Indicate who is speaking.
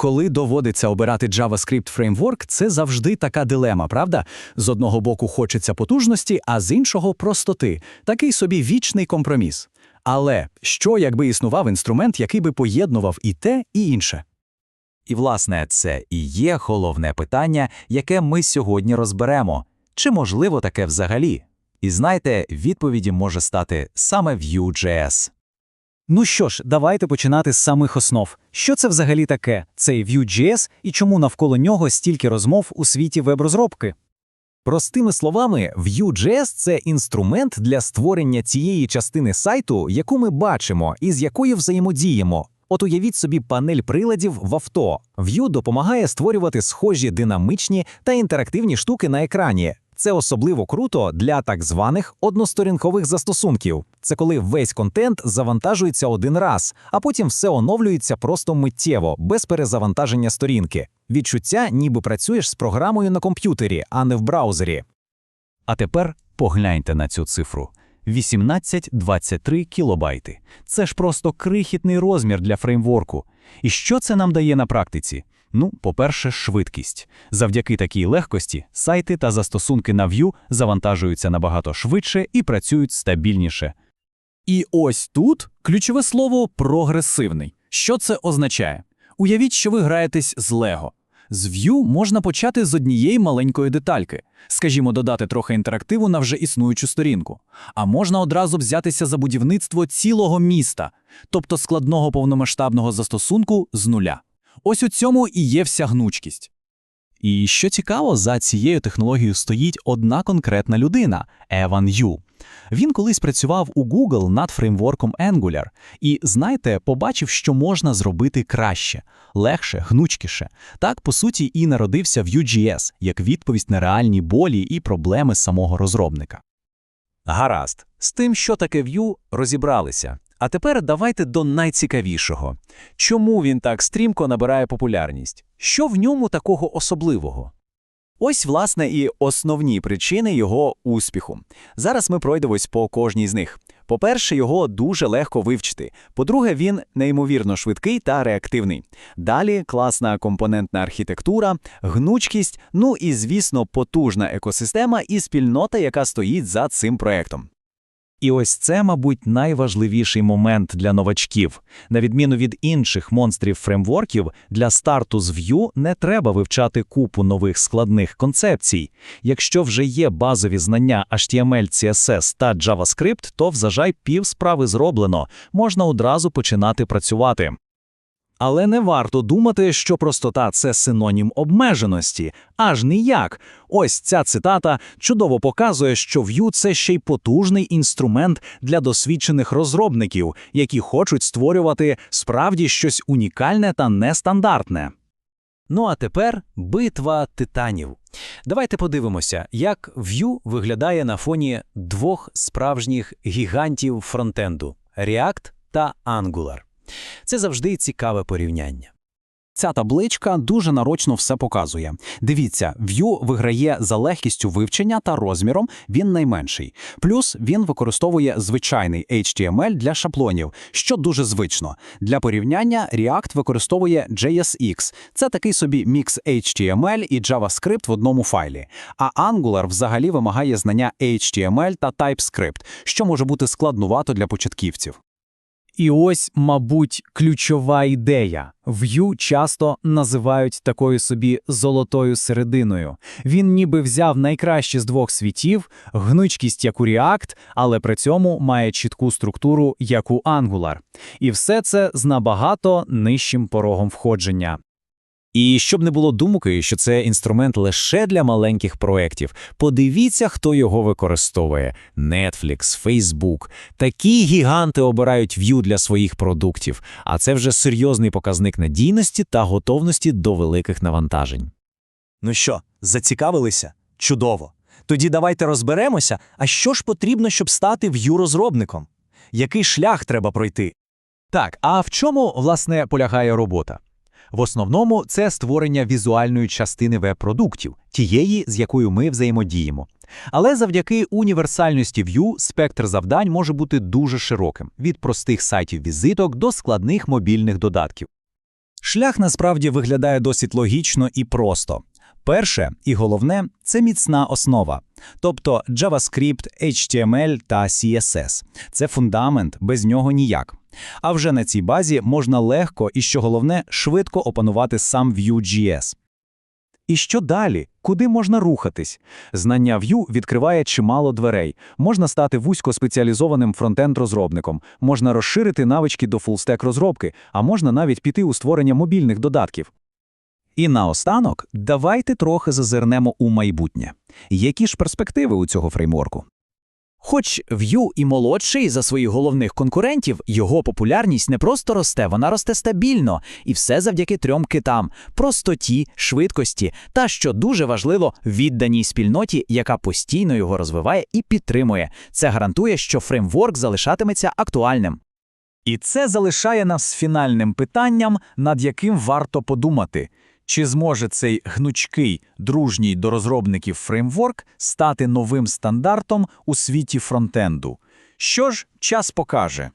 Speaker 1: Коли доводиться обирати JavaScript фреймворк, це завжди така дилема, правда? З одного боку хочеться потужності, а з іншого простоти. Такий собі вічний компроміс. Але що, якби існував інструмент, який би поєднував і те, і інше?
Speaker 2: І, власне, це і є головне питання, яке ми сьогодні розберемо. Чи можливо таке взагалі? І знаєте, відповіді може стати саме Vue.js.
Speaker 3: Ну що ж, давайте починати з самих основ. Що це взагалі таке, цей Vue.js і чому навколо нього стільки розмов у світі веб-розробки?
Speaker 4: Простими словами, Vue.js – це інструмент для створення цієї частини сайту, яку ми бачимо і з якою взаємодіємо. От уявіть собі панель приладів в авто. Vue допомагає створювати схожі динамичні та інтерактивні штуки на екрані. Це особливо круто для так званих односторінкових застосунків. Це коли весь контент завантажується один раз, а потім все оновлюється просто миттєво, без перезавантаження сторінки. Відчуття, ніби працюєш з програмою на комп'ютері, а не в браузері.
Speaker 2: А тепер погляньте на цю цифру. 18-23 кілобайти. Це ж просто крихітний розмір для фреймворку. І що це нам дає на практиці? Ну, по-перше, швидкість. Завдяки такій легкості сайти та застосунки на Vue завантажуються набагато швидше і працюють стабільніше.
Speaker 1: І ось тут ключове слово прогресивний. Що це означає? Уявіть, що ви граєтесь з Лего. З Vue можна почати з однієї маленької детальки, скажімо, додати трохи інтерактиву на вже існуючу сторінку. А можна одразу взятися за будівництво цілого міста, тобто складного повномасштабного застосунку з нуля. Ось у цьому і є вся гнучкість.
Speaker 5: І що цікаво, за цією технологією стоїть одна конкретна людина Еван Ю. Він колись працював у Google над фреймворком Angular, і, знаєте, побачив, що можна зробити краще, легше, гнучкіше. Так, по суті, і народився Vue.js, як відповідь на реальні болі і проблеми самого розробника.
Speaker 4: Гаразд, з тим, що таке Vue, розібралися. А тепер давайте до найцікавішого. Чому він так стрімко набирає популярність? Що в ньому такого особливого? Ось, власне, і основні причини його успіху. Зараз ми пройдемось по кожній з них. По-перше, його дуже легко вивчити. По-друге, він неймовірно швидкий та реактивний. Далі класна компонентна архітектура, гнучкість, ну і, звісно, потужна екосистема і спільнота, яка стоїть за цим проектом. І ось це, мабуть, найважливіший момент для новачків. На відміну від інших монстрів фреймворків, для старту з Vue не треба вивчати купу нових складних концепцій. Якщо вже є базові знання HTML, CSS та JavaScript, то взажай пів справи зроблено, можна одразу починати працювати. Але не варто думати, що простота це синонім обмеженості, аж ніяк. Ось ця цитата чудово показує, що Vue – це ще й потужний інструмент для досвідчених розробників, які хочуть створювати справді щось унікальне та нестандартне. Ну а тепер битва титанів. Давайте подивимося, як Vue виглядає на фоні двох справжніх гігантів фронтенду – React та Angular. Це завжди цікаве порівняння.
Speaker 1: Ця табличка дуже нарочно все показує. Дивіться, Vue виграє за легкістю вивчення та розміром, він найменший. Плюс він використовує звичайний HTML для шаблонів, що дуже звично. Для порівняння React використовує JSX. Це такий собі мікс HTML і JavaScript в одному файлі. А Angular взагалі вимагає знання HTML та TypeScript, що може бути складнувато для початківців.
Speaker 3: І ось, мабуть, ключова ідея. В'ю часто називають такою собі золотою серединою. Він ніби взяв найкраще з двох світів, гнучкість як у React, але при цьому має чітку структуру як у Angular. І все це з набагато нижчим порогом входження.
Speaker 4: І щоб не було думки, що це інструмент лише для маленьких проєктів, подивіться, хто його використовує: Netflix, Facebook. Такі гіганти обирають Vue для своїх продуктів, а це вже серйозний показник надійності та готовності до великих навантажень.
Speaker 6: Ну що, зацікавилися? Чудово. Тоді давайте розберемося, а що ж потрібно, щоб стати Vue-розробником? Який шлях треба пройти?
Speaker 4: Так, а в чому, власне, полягає робота? В основному це створення візуальної частини веб-продуктів, тієї, з якою ми взаємодіємо. Але завдяки універсальності Vue спектр завдань може бути дуже широким від простих сайтів візиток до складних мобільних додатків.
Speaker 2: Шлях насправді виглядає досить логічно і просто. Перше і головне це міцна основа, тобто JavaScript, HTML та CSS. Це фундамент, без нього ніяк. А вже на цій базі можна легко і, що головне, швидко опанувати сам Vue.js. І що далі? Куди можна рухатись? Знання Vue відкриває чимало дверей. Можна стати вузькоспеціалізованим фронтенд-розробником, можна розширити навички до фулстек розробки, а можна навіть піти у створення мобільних додатків. І наостанок, давайте трохи зазирнемо у майбутнє. Які ж перспективи у цього фреймворку?
Speaker 3: Хоч Vue і молодший за своїх головних конкурентів, його популярність не просто росте, вона росте стабільно. І все завдяки трьом китам – простоті, швидкості та, що дуже важливо, відданій спільноті, яка постійно його розвиває і підтримує. Це гарантує, що фреймворк залишатиметься актуальним.
Speaker 2: І це залишає нас фінальним питанням, над яким варто подумати. Чи зможе цей гнучкий, дружній до розробників фреймворк стати новим стандартом у світі фронтенду? Що ж, час покаже.